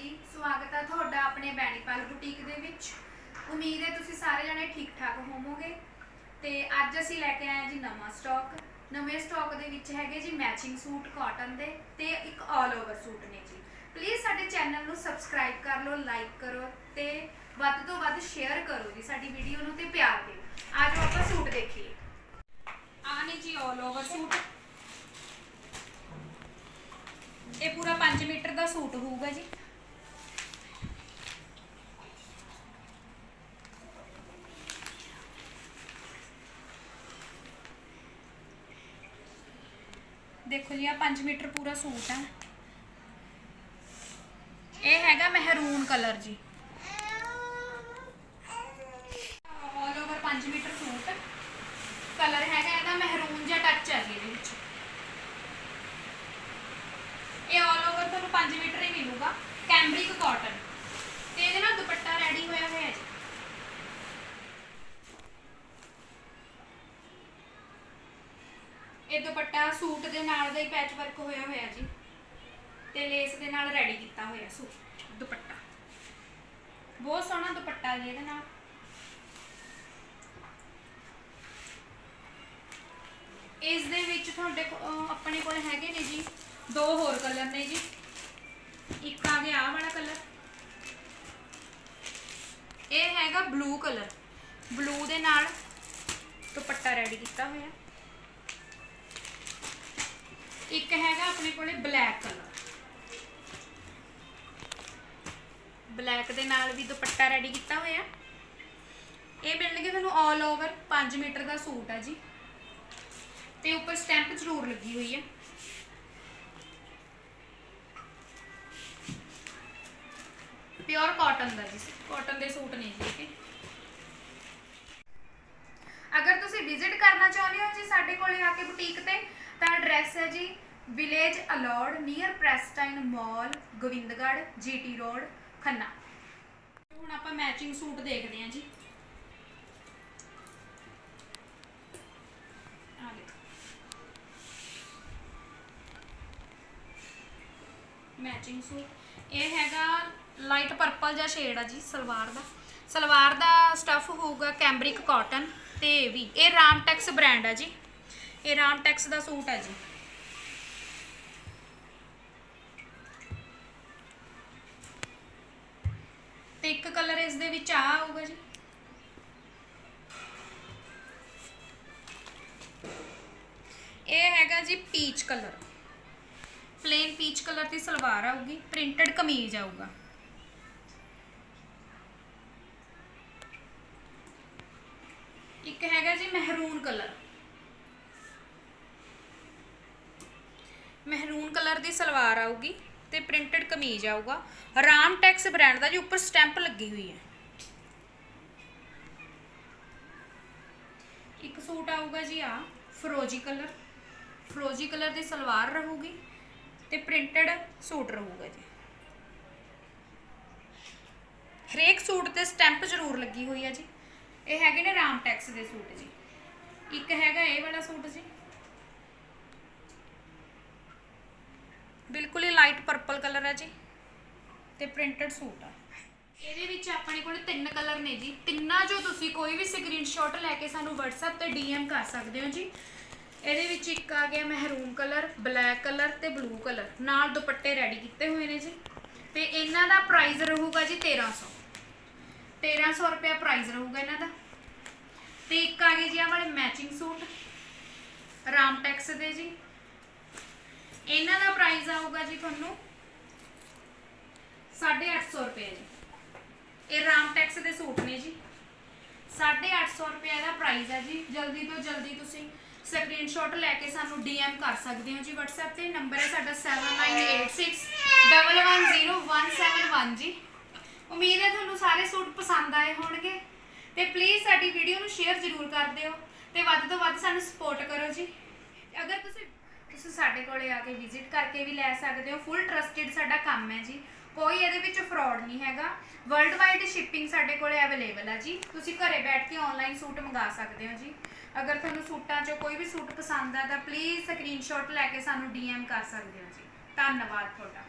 ਜੀ, ਸਵਾਗਤ ਹੈ ਤੁਹਾਡਾ ਆਪਣੇ ਬੈਣੀਪਾਲ ਬੁਟੀਕ ਦੇ ਵਿੱਚ। ਉਮੀਦ ਹੈ ਤੁਸੀਂ ਸਾਰੇ ਜਣੇ ਠੀਕ ਠਾਕ ਹੋਵੋਗੇ। ਤੇ ਅੱਜ ਅਸੀਂ ਲੈ ਕੇ ਆਏ ਜੀ ਨਵਾਂ ਸਟਾਕ ਨਵੇਂ ਸਟਾਕ ਦੇ ਵਿੱਚ ਹੈਗੇ ਜੀ ਮੈਚਿੰਗ ਸੂਟ ਕਾਟਨ ਦੇ ਤੇ ਇੱਕ ਆਲ ਓਵਰ ਸੂਟ ਨੇ ਜੀ। ਪਲੀਜ਼ ਸਾਡੇ ਚੈਨਲ ਨੂੰ ਸਬਸਕ੍ਰਾਈਬ ਕਰ ਲਓ ਲਾਈਕ ਕਰੋ ਤੇ ਵੱਧ ਤੋਂ ਵੱਧ ਸ਼ੇਅਰ ਕਰੋ ਜੀ ਸਾਡੀ ਵੀਡੀਓ ਨੂੰ ਤੇ ਪਿਆਰ ਦਿਓ। ਅੱਜ ਆਪਾਂ ਸੂਟ ਦੇਖੀਏ। ਆਹ ਨੇ ਜੀ ਆਲ ਓਵਰ ਸੂਟ। ਇਹ ਪੂਰਾ 5 ਮੀਟਰ ਦਾ ਸੂਟ ਹੋਊਗਾ ਜੀ। ਦੇਖੋ ਜੀ ਆ 5 ਮੀਟਰ ਪੂਰਾ ਸੂਟ ਹੈ ਇਹ ਹੈਗਾ ਮਹਿਰੂਨ ਕਲਰ ਜੀ। All over 5 metre suit. Colour ਹੈਗਾ ਇਹਦਾ ਮਹਿਰੂਨ ਜਿਹਾ ਟੱਚ ਹੈ ਇਹਦੇ ਵਿੱਚ। ਇਹ ਆਲ ਓਵਰ ਤੁਹਾਨੂੰ 5 ਮੀਟਰ ਹੀ ਮਿਲੂਗਾ। ਕੈਂਬਰਿਕ ਕਾਟਨ ਤੇ ਇਹਦੇ ਨਾਲ ਦੁਪੱਟਾ ਰੈਡੀ ਹੋਇਆ ਹੋਇਆ ਹੈ ਜੀ ਇਹ ਦੁਪੱਟਾ ਸੂਟ ਦੇ ਨਾਲ ਦਾ ਹੀ ਪੈਚ ਵਰਕ ਹੋਇਆ ਹੋਇਆ ਜੀ। ਤੇ ਲੇਸ ਦੇ ਨਾਲ ਰੈਡੀ ਕੀਤਾ ਹੋਇਆ ਸੂਟ, ਦੁਪੱਟਾ। ਬਹੁਤ ਸੋਹਣਾ ਦੁਪੱਟਾ ਜੀ ਇਹਦੇ ਨਾਲ। ਇਸ ਦੇ ਵਿੱਚ ਤੁਹਾਡੇ ਆਪਣੇ ਕੋਲ ਹੈਗੇ ਨੇ ਜੀ ਦੋ ਹੋਰ ਕਲਰ ਨੇ ਜੀ। ਇੱਕ ਆ ਗਿਆ ਆਹ ਵਾਲਾ ਕਲਰ ਇਹ ਹੈਗਾ ਬਲੂ ਕਲਰ ਬਲੂ ਦੇ ਨਾਲ ਦੁਪੱਟਾ ਰੈਡੀ ਕੀਤਾ ਹੋਇਆ। ਇੱਕ ਹੈਗਾ ਆਪਣੇ ਕੋਲੇ ਬਲੈਕ ਕਲਰ। ਬਲੈਕ ਦੇ ਨਾਲ ਵੀ ਦੁਪੱਟਾ ਰੈਡੀ ਕੀਤਾ ਹੋਇਆ। ਇਹ ਮਿਲਣਗੇ ਤੁਹਾਨੂੰ ਆਲ ਓਵਰ 5 ਮੀਟਰ ਦਾ ਸੂਟ ਹੈ ਜੀ। ਤੇ ਉੱਪਰ ਸਟੈਂਪ ਜ਼ਰੂਰ ਲੱਗੀ ਹੋਈ ਹੈ ਪਿਓਰ ਕਾਟਨ ਦਾ ਜੀ ਕਾਟਨ ਦੇ ਸੂਟ ਨੇ ਜੀ ਅਗਰ ਤੁਸੀਂ ਵਿਜ਼ਿਟ ਕਰਨਾ ਚਾਹੁੰਦੇ ਹੋ ਜੀ ਸਾਡੇ ਕੋਲੇ ਆ ਕੇ ਬੁਟੀਕ ਤੇ ਐਡਰੈਸ ਹੈ ਜੀ village Alaur near Pristine mall Gobindgarh GT road Khanna ਹੁਣ ਆਪਾਂ ਮੈਚਿੰਗ ਸੂਟ ਦੇਖਦੇ ਹਾਂ ਜੀ। ਮੈਚਿੰਗ ਸੂਟ ਇਹ ਹੈਗਾ ਲਾਈਟ ਪਰਪਲ ਜਿਹਾ ਸ਼ੇਡ ਆ ਜੀ, ਸਲਵਾਰ ਦਾ। ਸਲਵਾਰ ਦਾ ਸਟਫ ਹੋਊਗਾ ਕੈਂਬਰਿਕ ਕਾਟਨ ਤੇ ਵੀ। ਇਹ ਰਾਮਟੈਕਸ ਬ੍ਰਾਂਡ ਆ ਜੀ। ਇਹ ਰਾਮਟੈਕਸ ਦਾ ਸੂਟ ਆ ਜੀ। ਕਲਰ ਇਸ ਦੇ ਵਿੱਚ ਆ ਆਊਗਾ ਜੀ। ਇਹ ਹੈਗਾ ਜੀ peach colour. Plain peach colour ਦੀ ਸਲਵਾਰ ਆਊਗੀ, ਪ੍ਰਿੰਟਡ ਕਮੀਜ਼ ਆਊਗਾ। ਇੱਕ ਹੈਗਾ ਜੀ ਮਹਿਰੂਨ ਕਲਰ। ਮਹਿਰੂਨ ਕਲਰ ਦੀ ਸਲਵਾਰ ਆਊਗੀ। ਤੇ ਪ੍ਰਿੰਟਡ ਕਮੀਜ਼ ਆਊਗਾ। ਰਾਮ ਟੈਕਸ ਬ੍ਰਾਂਡ ਦਾ ਜੀ, ਉੱਪਰ ਸਟੈਂਪ ਲੱਗੀ ਹੋਈ ਹੈ। ਇੱਕ ਸੂਟ ਆਊਗਾ ਜੀ ਆ ਫਰੋਜੀ ਕਲਰ। ਫਰੋਜੀ ਕਲਰ ਦੀ ਸਲਵਾਰ ਰਹੂਗੀ ਤੇ ਪ੍ਰਿੰਟਡ ਸੂਟ ਰਹੂਗਾ ਜੀ। ਹਰੇਕ ਸੂਟ ਤੇ ਸਟੈਂਪ ਜ਼ਰੂਰ ਲੱਗੀ ਹੋਈ ਹੈ ਜੀ। ਇਹ ਹੈਗੇ ਨੇ ਰਾਮ ਟੈਕਸ ਦੇ ਸੂਟ ਜੀ। ਇੱਕ ਹੈਗਾ ਇਹ ਵਾਲਾ ਸੂਟ ਜੀ। ਬਿਲਕੁਲ ਹੀ ਲਾਈਟ ਪਰਪਲ ਕਲਰ ਹੈ ਜੀ ਤੇ ਪ੍ਰਿੰਟਡ ਸੂਟ ਆ। ਇਹਦੇ ਵਿੱਚ ਆਪਣੇ ਕੋਲ ਤਿੰਨ ਕਲਰ ਨੇ ਜੀ। ਤਿੰਨਾਂ ਜੋ ਤੁਸੀਂ ਕੋਈ ਵੀ ਸਕਰੀਨਸ਼ਾਟ ਲੈ ਕੇ ਸਾਨੂੰ WhatsApp ਤੇ DM ਕਰ ਸਕਦੇ ਹੋ ਜੀ। ਇਹਦੇ ਵਿੱਚ ਇੱਕ ਆ ਗਿਆ ਮਹਿਰੂਨ ਕਲਰ ਬਲੈਕ ਕਲਰ ਤੇ ਬਲੂ ਕਲਰ ਨਾਲ ਦੁਪੱਟੇ ਰੈਡੀ ਕੀਤੇ ਹੋਏ ਨੇ ਜੀ। ਤੇ ਇਹਨਾਂ ਦਾ ਪ੍ਰਾਈਸ ਰਹੂਗਾ ਜੀ 1300 1300 ਰੁਪਏ ਪ੍ਰਾਈਸ ਰਹੂਗਾ ਇਹਨਾਂ ਦਾ। ਤੇ ਇੱਕ ਆ ਗਏ ਜੀ ਆ ਵਾਲੇ ਮੈਚਿੰਗ ਸੂਟ ਰਾਮਟੈਕਸ ਦੇ ਜੀ। ਇਹਨਾਂ ਦਾ ਪ੍ਰਾਈਸ ਆਊਗਾ ਜੀ ਤੁਹਾਨੂੰ 850 ਰੁਪਏ ਜੀ। ਇਹ ਰਾਮ ਟੈਕਸ ਦੇ ਸੂਟ ਨੇ ਜੀ। 850 ਰੁਪਏ ਦਾ ਪ੍ਰਾਈਸ ਹੈ ਜੀ। ਜਲਦੀ ਤੋਂ ਜਲਦੀ ਤੁਸੀਂ ਸਕਰੀਨਸ਼ਾਟ ਲੈ ਕੇ ਸਾਨੂੰ DM ਕਰ ਸਕਦੇ ਹੋ ਜੀ। WhatsApp ਤੇ ਨੰਬਰ ਹੈ ਸਾਡਾ 7986110171 ਜੀ। ਉਮੀਦ ਹੈ ਤੁਹਾਨੂੰ ਸਾਰੇ ਸੂਟ ਪਸੰਦ ਆਏ ਹੋਣਗੇ। ਤੇ ਪਲੀਜ਼ ਸਾਡੀ ਵੀਡੀਓ ਨੂੰ ਸ਼ੇਅਰ ਜ਼ਰੂਰ ਕਰ ਦਿਓ। ਤੇ ਵੱਧ ਤੋਂ ਵੱਧ ਸਾਨੂੰ ਸਪੋਰਟ ਕਰੋ ਜੀ। ਅਗਰ ਤੁਸੀਂ ਸਾਡੇ ਕੋਲੇ ਆ ਕੇ ਵਿਜ਼ਿਟ ਕਰਕੇ ਵੀ ਲੈ ਸਕਦੇ ਹੋ। ਫੁੱਲ ਟਰਸਟਿਡ ਸਾਡਾ ਕੰਮ ਹੈ ਜੀ। ਕੋਈ ਇਹਦੇ ਵਿੱਚ ਫਰਾਡ ਨਹੀਂ ਹੈਗਾ। ਵਰਲਡ ਵਾਈਡ ਸ਼ਿਪਿੰਗ ਸਾਡੇ ਕੋਲੇ ਅਵੇਲੇਬਲ ਹੈ ਜੀ। ਤੁਸੀਂ ਘਰੇ ਬੈਠ ਕੇ ਆਨਲਾਈਨ ਸੂਟ ਮੰਗਾ ਸਕਦੇ ਹੋ ਜੀ। ਅਗਰ ਤੁਹਾਨੂੰ ਸੂਟਾਂ 'ਚੋਂ ਕੋਈ ਵੀ ਸੂਟ ਪਸੰਦ ਆ ਤਾਂ ਪਲੀਜ਼ ਸਕਰੀਨਸ਼ਾਟ ਲੈ ਕੇ ਸਾਨੂੰ DM ਕਰ ਸਕਦੇ ਹੋ ਜੀ। ਧੰਨਵਾਦ ਤੁਹਾਡਾ।